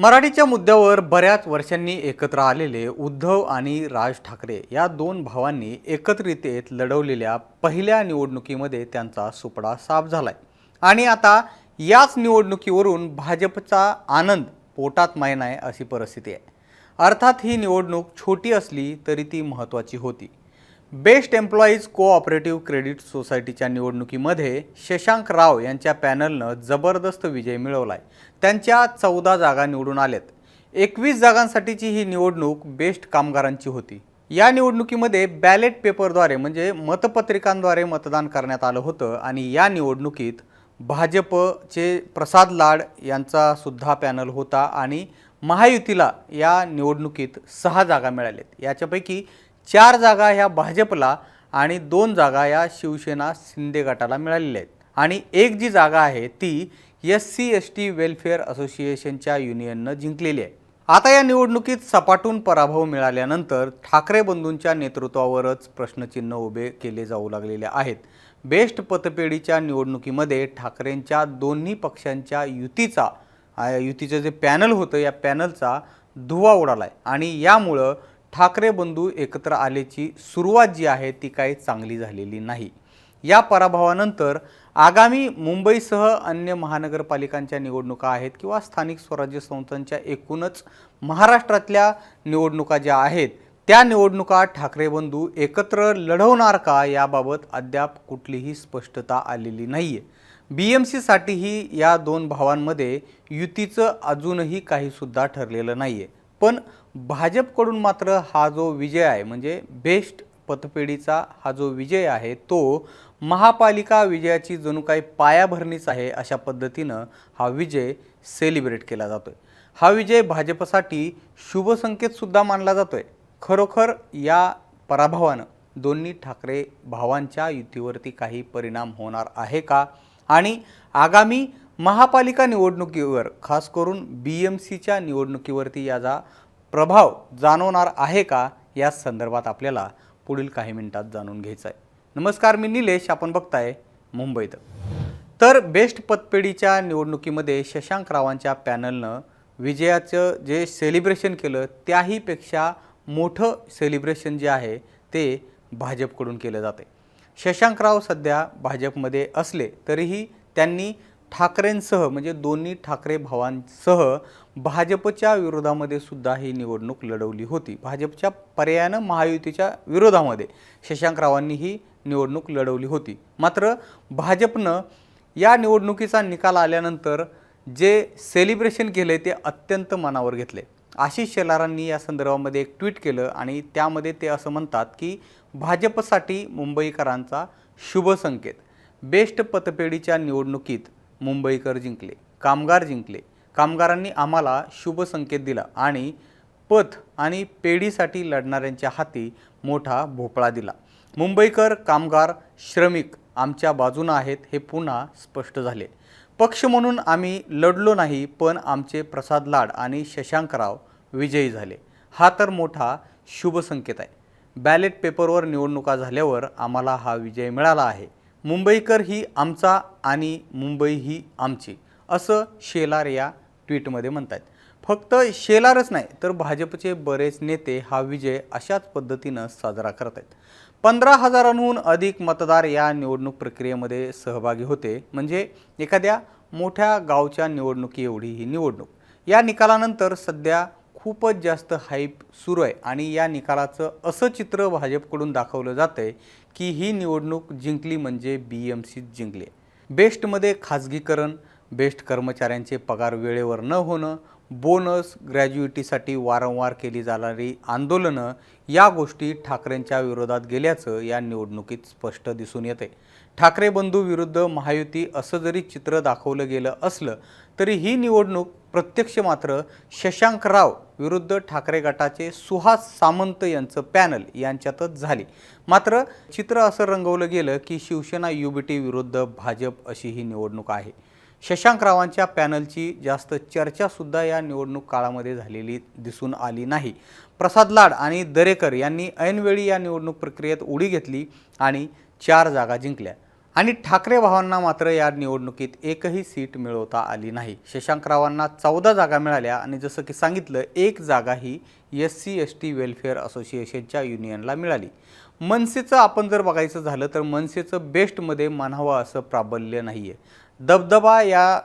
मराठीच्या मुद्द्यावर बऱ्याच वर्षांनी एकत्र आलेले उद्धव आणि राज ठाकरे या दोन भावांनी एकत्रितेत लढवलेल्या पहिल्या निवडणुकीमध्ये त्यांचा सुपडा साफ झालाय. आणि आता याच निवडणुकीवरून भाजपचा आनंद पोटात मायनाय अशी परिस्थिती आहे. अर्थात ही निवडणूक छोटी असली तरी ती महत्त्वाची होती. बेस्ट एम्प्लॉईज कोऑपरेटिव्ह क्रेडिट सोसायटीच्या निवडणुकीमध्ये शशांक राव यांच्या पॅनलनं जबरदस्त विजय मिळवलाय. त्यांच्या चौदा जागा निवडून आल्यात एकवीस जागांसाठीची ही निवडणूक बेस्ट कामगारांची होती. या निवडणुकीमध्ये बॅलेट पेपरद्वारे म्हणजे मतपत्रिकांद्वारे मतदान करण्यात आलं होतं आणि या निवडणुकीत भाजपचे प्रसाद लाड यांचा सुद्धा पॅनल होता आणि महायुतीला या निवडणुकीत सहा जागा मिळाल्यात याच्यापैकी चार जागा ह्या भाजपला आणि दोन जागा या शिवसेना शिंदे गटाला मिळालेल्या आहेत. आणि एक जी जागा आहे ती S C S T welfare असोसिएशनच्या युनियननं जिंकलेली आहे. आता या निवडणुकीत सपाटून पराभव मिळाल्यानंतर ठाकरे बंधूंच्या नेतृत्वावरच प्रश्नचिन्ह उभे केले जाऊ लागलेले आहेत. बेस्ट पतपेढीच्या निवडणुकीमध्ये ठाकरेंच्या दोन्ही पक्षांच्या युतीचा युतीचं जे पॅनल होतं या पॅनलचा धुवा उडाला आहे आणि यामुळं ठाकरे बंधू एकत्र आल्याची सुरुवात जी आहे ती काही चांगली झालेली नाही. या पराभवानंतर आगामी मुंबईसह अन्य महानगरपालिकांच्या निवडणुका आहेत किंवा स्थानिक स्वराज्य संस्थांच्या एकूणच महाराष्ट्रातल्या निवडणुका ज्या आहेत त्या निवडणुका ठाकरे बंधू एकत्र लढवणार का याबाबत अद्याप कुठलीही स्पष्टता आलेली नाही आहे बी एम सीसाठीही या दोन भावांमध्ये युतीचं अजूनही काहीसुद्धा ठरलेलं नाही आहे पण भाजपकडून मात्र हा जो विजय आहे म्हणजे बेस्ट पतपेढीचा हा जो विजय आहे तो महापालिका विजयाची जणू काही पायाभरणीच आहे अशा पद्धतीनं हा विजय सेलिब्रेट केला जातोय. हा विजय भाजपसाठी शुभसंकेतसुद्धा मानला जातोय. खरोखर या पराभवानं दोन्ही ठाकरे भावांच्या युतीवरती काही परिणाम होणार आहे का? आणि आगामी महापालिका निवडणुकीवर खास करून बी एम सीच्या निवडणुकीवरती याचा प्रभाव जाणवणार आहे का? या संदर्भात आपल्याला पुढील काही मिनिटात जाणून घ्यायचं आहे नमस्कार मी निलेश. आपण बघताय मुंबईत तर बेस्ट पतपेढीच्या निवडणुकीमध्ये शशांक रावांच्या पॅनलनं विजयाचं जे सेलिब्रेशन केलं त्याहीपेक्षा मोठं सेलिब्रेशन जे आहे ते भाजपकडून केलं जाते शशांकराव सध्या भाजपमध्ये असले तरीही त्यांनी ठाकरेंसह म्हणजे दोन्ही ठाकरे भावांसह भाजपच्या विरोधामध्ये सुद्धा ही निवडणूक लढवली होती. भाजपच्या पर्यायानं महायुतीच्या विरोधामध्ये शशांकरावांनी ही निवडणूक लढवली होती. मात्र भाजपनं या निवडणुकीचा निकाल आल्यानंतर जे सेलिब्रेशन केले ते अत्यंत मनावर घेतले. आशिष शेलारांनी या संदर्भामध्ये एक ट्विट केलं आणि त्यामध्ये ते असं म्हणतात की भाजपसाठी मुंबईकरांचा शुभ संकेत. बेस्ट पतपेढीच्या निवडणुकीत मुंबईकर जिंकले कामगार जिंकले कामगारांनी आम्हाला शुभ संकेत दिला आणि पथ आणि पेढीसाठी लढणाऱ्यांच्या हाती मोठा भोपळा दिला. मुंबईकर कामगार श्रमिक आमच्या बाजूनं आहेत हे पुन्हा स्पष्ट झाले. पक्ष म्हणून आम्ही लढलो नाही पण आमचे प्रसाद लाड आणि शशांकराव विजयी झाले. हा तर मोठा शुभ संकेत आहे. बॅलेट पेपरवर निवडणुका झाल्यावर आम्हाला हा विजय मिळाला आहे. मुंबईकर ही आमचा आणि मुंबई ही आमची असं शेलार या ट्विटमध्ये आहेत फक्त शेलारच नाही तर भाजपचे बरेच नेते हा विजय अशाच पद्धतीनं साजरा करत आहेत पंधरा हजारांहून अधिक मतदार या निवडणूक प्रक्रियेमध्ये सहभागी होते म्हणजे एखाद्या मोठ्या गावच्या निवडणुकी एवढी ही निवडणूक. या निकालानंतर सध्या खूपच जास्त हाईप सुरू आहे आणि या निकालाचं असं चित्र भाजपकडून दाखवलं जातं आहे की ही निवडणूक जिंकली म्हणजे बी एम सी जिंकली बेस्टमध्ये खाजगीकरण बेस्ट कर्मचाऱ्यांचे पगार वेळेवर न होणं बोनस ग्रॅज्युइटीसाठी वारंवार केली जाणारी आंदोलनं या गोष्टी ठाकरेंच्या विरोधात गेल्याचं या निवडणुकीत स्पष्ट दिसून येते. ठाकरे बंधू विरुद्ध महायुती असं जरी चित्र दाखवलं गेलं असलं तरी ही निवडणूक प्रत्यक्ष मात्र शशांक राव विरुद्ध ठाकरे गटाचे सुहास सामंत यांचं पॅनल यांच्यातच झाली. मात्र चित्र असं रंगवलं गेलं की शिवसेना युबीटी विरुद्ध भाजप अशी ही निवडणूक आहे. शशांकरावांच्या पॅनलची जास्त चर्चासुद्धा या निवडणूक काळामध्ये झालेली दिसून आली नाही. प्रसाद लाड आणि दरेकर यांनी ऐनवेळी या निवडणूक प्रक्रियेत उडी घेतली आणि चार जागा जिंकल्या. आणि ठाकरे भावांना मात्र या निवडणुकीत एकही सीट मिळवता आली नाही. शशांकरावांना चौदा जागा मिळाल्या आणि जसं की सांगितलं एक जागा ही S C S T welfare असोसिएशनच्या युनियनला मिळाली. मनसेचं आपण जर बघायचं झालं तर मनसेचं बेस्टमध्ये मानावं असं प्राबल्य नाही आहे दबदबा या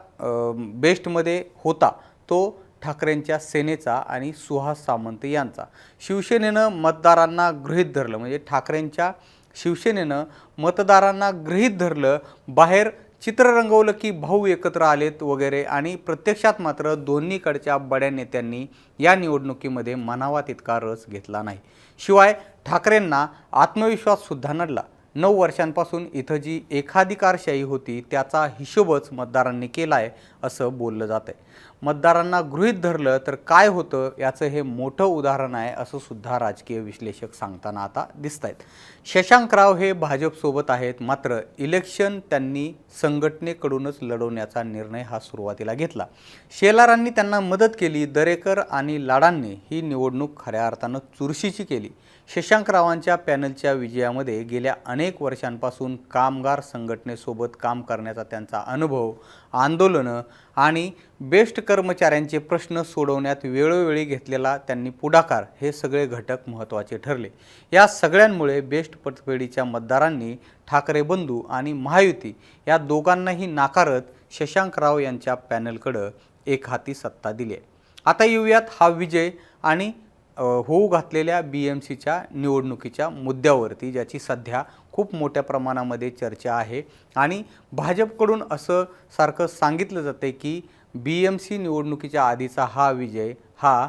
बेस्टमध्ये होता. तो ठाकरेंच्या सेनेचा आणि सुहास सामंत यांचा. शिवसेनेनं मतदारांना गृहीत धरलं. म्हणजे ठाकरेंच्या शिवसेनेनं मतदारांना गृहीत धरलं. बाहेर चित्र रंगवलं की भाऊ एकत्र आलेत वगैरे आणि प्रत्यक्षात मात्र दोन्हीकडच्या बड्या नेत्यांनी या निवडणुकीमध्ये मनावा तितका रस घेतला नाही. शिवाय ठाकरेंना आत्मविश्वाससुद्धा नडला. नऊ वर्षांपासून इथं जी एकाधिकारशाही होती त्याचा हिशोबच मतदारांनी केला आहे असं बोललं जात आहे मतदारांना गृहीत धरलं तर काय होतं याचं हे मोठं उदाहरण आहे असं सुद्धा राजकीय विश्लेषक सांगताना आता दिसत आहेत शशांकराव हे भाजपसोबत आहेत मात्र इलेक्शन त्यांनी संघटनेकडूनच लढवण्याचा निर्णय हा सुरुवातीला घेतला. शेलारांनी त्यांना मदत केली दरेकर आणि लाडांनी ही निवडणूक खऱ्या अर्थानं चुरशीची केली. शशांकरावांच्या पॅनलच्या विजयामध्ये गेल्या अनेक वर्षांपासून कामगार संघटनेसोबत काम करण्याचा त्यांचा अनुभव आंदोलनं आणि बेस्ट कर्मचाऱ्यांचे प्रश्न सोडवण्यात वेळोवेळी घेतलेला त्यांनी पुढाकार हे सगळे घटक महत्त्वाचे ठरले. या सगळ्यांमुळे बेस्ट पतपेढीच्या मतदारांनी ठाकरे बंधू आणि महायुती या दोघांनाही नाकारत शशांकराव यांच्या पॅनलकडं एक हाती सत्ता दिली आहे. आता येऊयात हा विजय आणि होऊ घातलेल्या बी एम सीच्या निवडणुकीच्या मुद्द्यावरती ज्याची सध्या खूप मोठ्या प्रमाणामध्ये चर्चा आहे. आणि भाजपकडून असं सारखं सांगितलं जाते की बी एम सी निवडणुकीच्या आधीचा हा विजय हा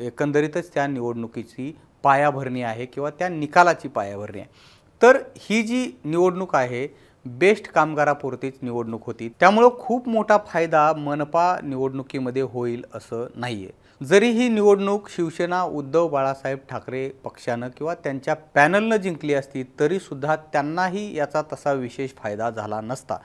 एकंदरीतच त्या निवडणुकीची पायाभरणी आहे किंवा त्या निकालाची पायाभरणी आहे. तर ही जी निवडणूक आहे बेस्ट कामगारापुरतीच निवडणूक होती. त्यामुळं खूप मोठा फायदा मनपा निवडणुकीमध्ये होईल असं नाही आहे जरी ही निवडणूक शिवसेना उद्धव बाळासाहेब ठाकरे पक्षानं किंवा त्यांच्या पॅनलनं जिंकली असती तरीसुद्धा त्यांनाही याचा तसा विशेष फायदा झाला नसता.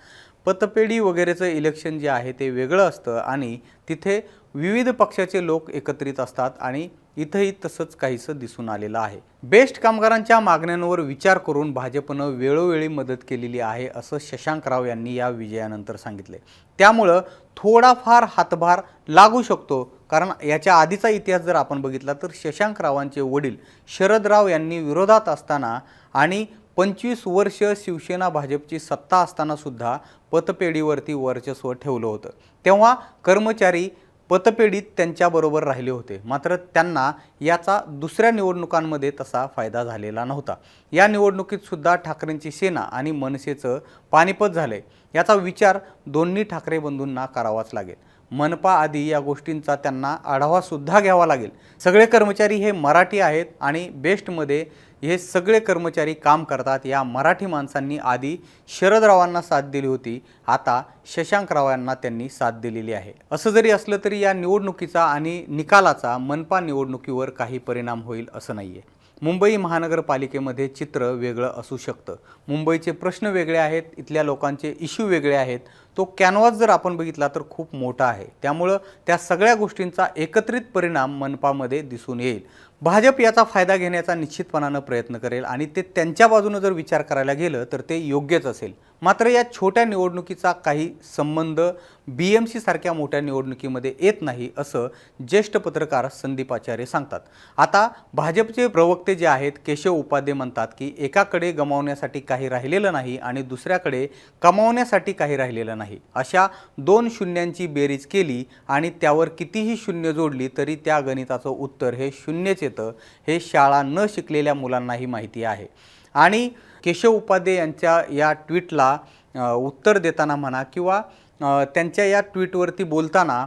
पतपेढी वगैरेचं इलेक्शन जे आहे ते वेगळं असतं आणि तिथे विविध पक्षाचे लोक एकत्रित असतात आणि इथंही तसंच काहीसं दिसून आलेलं आहे. बेस्ट कामगारांच्या मागण्यांवर विचार करून भाजपनं वेळोवेळी मदत केलेली आहे असं शशांकराव यांनी या विजयानंतर सांगितले त्यामुळं थोडाफार हातभार लागू शकतो कारण याच्या आधीचा इतिहास जर आपण बघितला तर शशांकरावांचे वडील शरदराव यांनी विरोधात असताना आणि पंचवीस वर्ष शिवसेना भाजपची सत्ता असताना सुद्धा पतपेढीवरती वर्चस्व ठेवलं होतं. तेव्हा कर्मचारी पतपेढीत त्यांच्याबरोबर राहिले होते. मात्र त्यांना याचा दुसऱ्या निवडणुकांमध्ये तसा फायदा झालेला नव्हता. या निवडणुकीतसुद्धा ठाकरेंची सेना आणि मनसेचं पानिपत झालंय. याचा विचार दोन्ही ठाकरे बंधूंना करावाच लागेल. मनपा आधी या गोष्टींचा त्यांना आढावासुद्धा घ्यावा लागेल. सगळे कर्मचारी हे मराठी आहेत आणि बेस्टमध्ये हे सगळे कर्मचारी काम करतात. या मराठी माणसांनी आधी शरदरावांना साथ दिली होती. आता शशांकरावांना त्यांनी साथ दिलेली आहे. असं जरी असलं तरी या निवडणुकीचा आणि निकालाचा मनपा निवडणुकीवर काही परिणाम होईल असं नाही आहे मुंबई महानगरपालिकेमध्ये चित्र वेगळं असू शकतं. मुंबईचे प्रश्न वेगळे आहेत. इथल्या लोकांचे इश्यू वेगळे आहेत. तो कॅनव्हास जर आपण बघितला तर खूप मोठा आहे. त्यामुळं त्या सगळ्या गोष्टींचा एकत्रित परिणाम मनपामध्ये दिसून येईल. भाजप याचा फायदा घेण्याचा निश्चितपणानं प्रयत्न करेल आणि ते त्यांच्या बाजूनं जर विचार करायला गेलं तर ते योग्यच असेल. मात्र या छोट्या निवडणुकीचा काही संबंध बी एम सीसारख्या मोठ्या निवडणुकीमध्ये येत नाही असं ज्येष्ठ पत्रकार संदीप आचार्य सांगतात. आता भाजपचे प्रवक्ते जे आहेत केशव उपाध्ये म्हणतात की एकाकडे गमावण्यासाठी काही राहिलेलं नाही आणि दुसऱ्याकडे कमावण्यासाठी काही राहिलेलं नाही. अशा दोन शून्यांची बेरीज केली आणि त्यावर कितीही शून्य जोडली तरी त्या गणिताचं उत्तर हे शून्यचे येतं हे शाळा न शिकलेल्या मुलांनाही माहिती आहे. आणि केशव उपाध्ये यांच्या या ट्विटला उत्तर देताना म्हणा किंवा त्यांच्या या ट्विटवरती बोलताना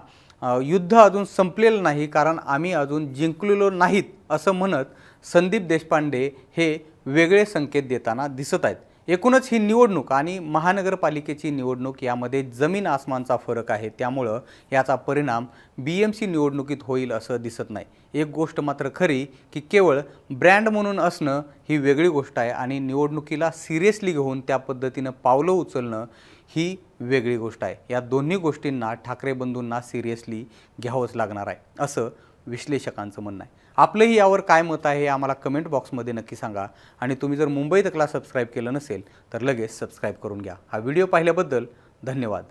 युद्ध अजून संपलेलं नाही कारण आम्ही अजून जिंकलेलो नाहीत असं म्हणत संदीप देशपांडे हे वेगळे संकेत देताना दिसत आहेत. एकूणच ही निवडणूक आणि महानगरपालिकेची निवडणूक यामध्ये जमीन आसमानचा फरक आहे. त्यामुळं याचा परिणाम बी एम सी निवडणुकीत होईल असं दिसत नाही. एक गोष्ट मात्र खरी की केवळ ब्रँड म्हणून असणं ही वेगळी गोष्ट आहे आणि निवडणुकीला सिरियसली घेऊन त्या पद्धतीनं पावलं उचलणं ही वेगळी गोष्ट आहे. या दोन्ही गोष्टींना ठाकरे बंधूंना सिरियसली घ्यावंच लागणार आहे असं विश्लेषकांचं म्हणणं आहे. आपलंही यावर काय मत आहे हे आम्हाला कमेंट बॉक्समध्ये नक्की सांगा. आणि तुम्ही जर मुंबई तकला सबस्क्राईब केलं नसेल तर लगेच सबस्क्राईब करून घ्या. हा व्हिडिओ पाहिल्याबद्दल धन्यवाद.